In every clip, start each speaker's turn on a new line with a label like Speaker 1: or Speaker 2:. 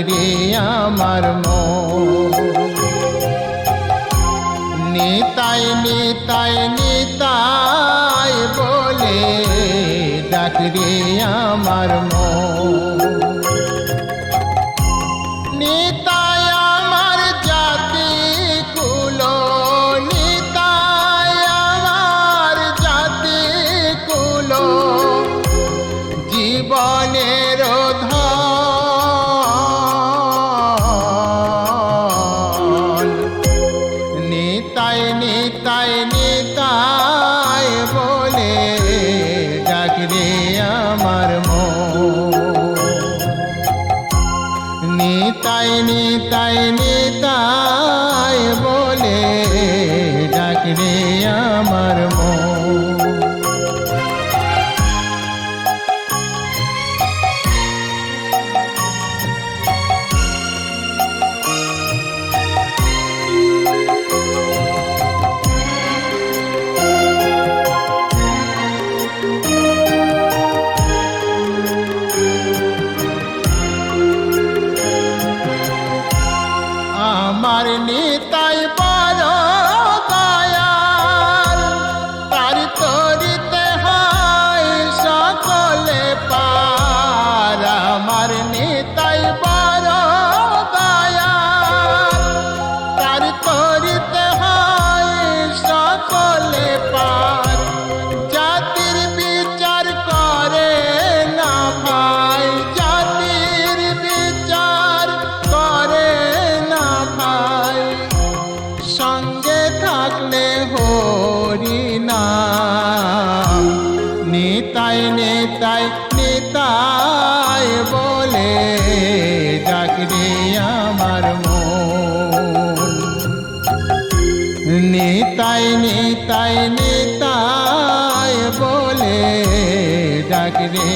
Speaker 1: ডাকরে আমার নিতাই নিতাই নিতাই বলে ডাকরে আমার মন। নিতাই নেতায় নিতাই বলে জাগরে আমার মন। নেতায় নেতায় নিতাই বলে জাগরে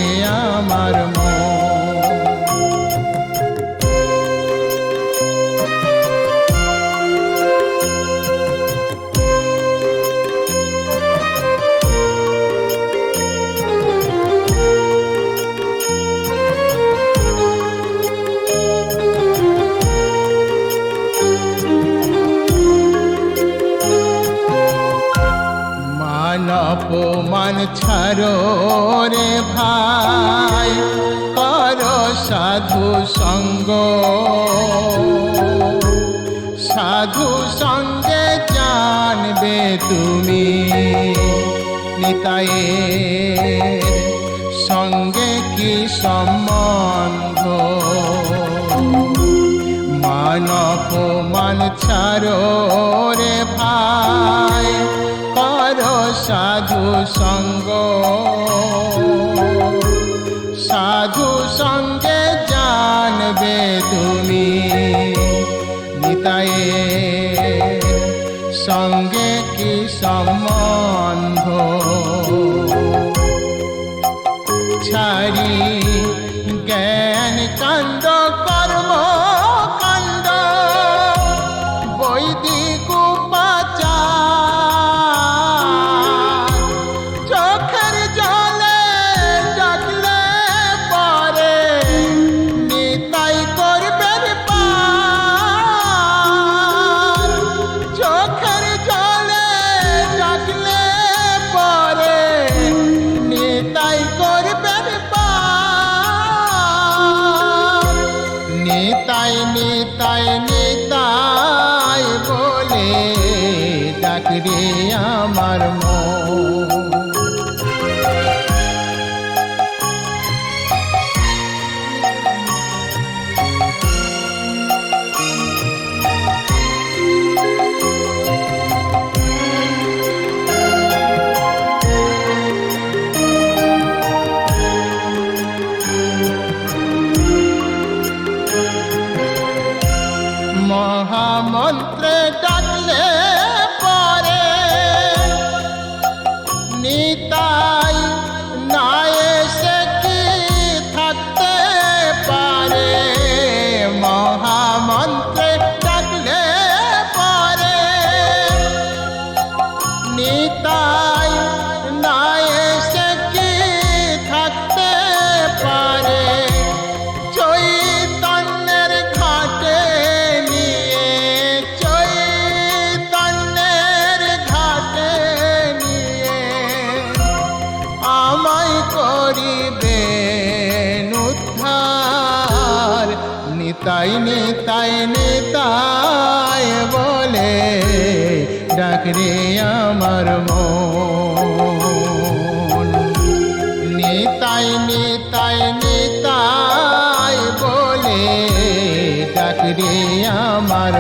Speaker 1: আমার মান। অপমান ছাড়ো রে ভাই, কর সাধু সঙ্গ। সাধু সঙ্গে জানবে তুমি নিতায়ের সঙ্গে কি সম্বন্ধ। মান অপমান ছাড়ো রে ভাই সাধু সঙ্গ। সাধু সঙ্গে জানবে তুমি নিতায়ে সঙ্গে কি সম্বন্ধ? ছাড়ি নিতাই নিতাই নিতাই বলে ডাকরে আমার মন। নিতাই নিতাই নিতাই বলে ডাকরে আমার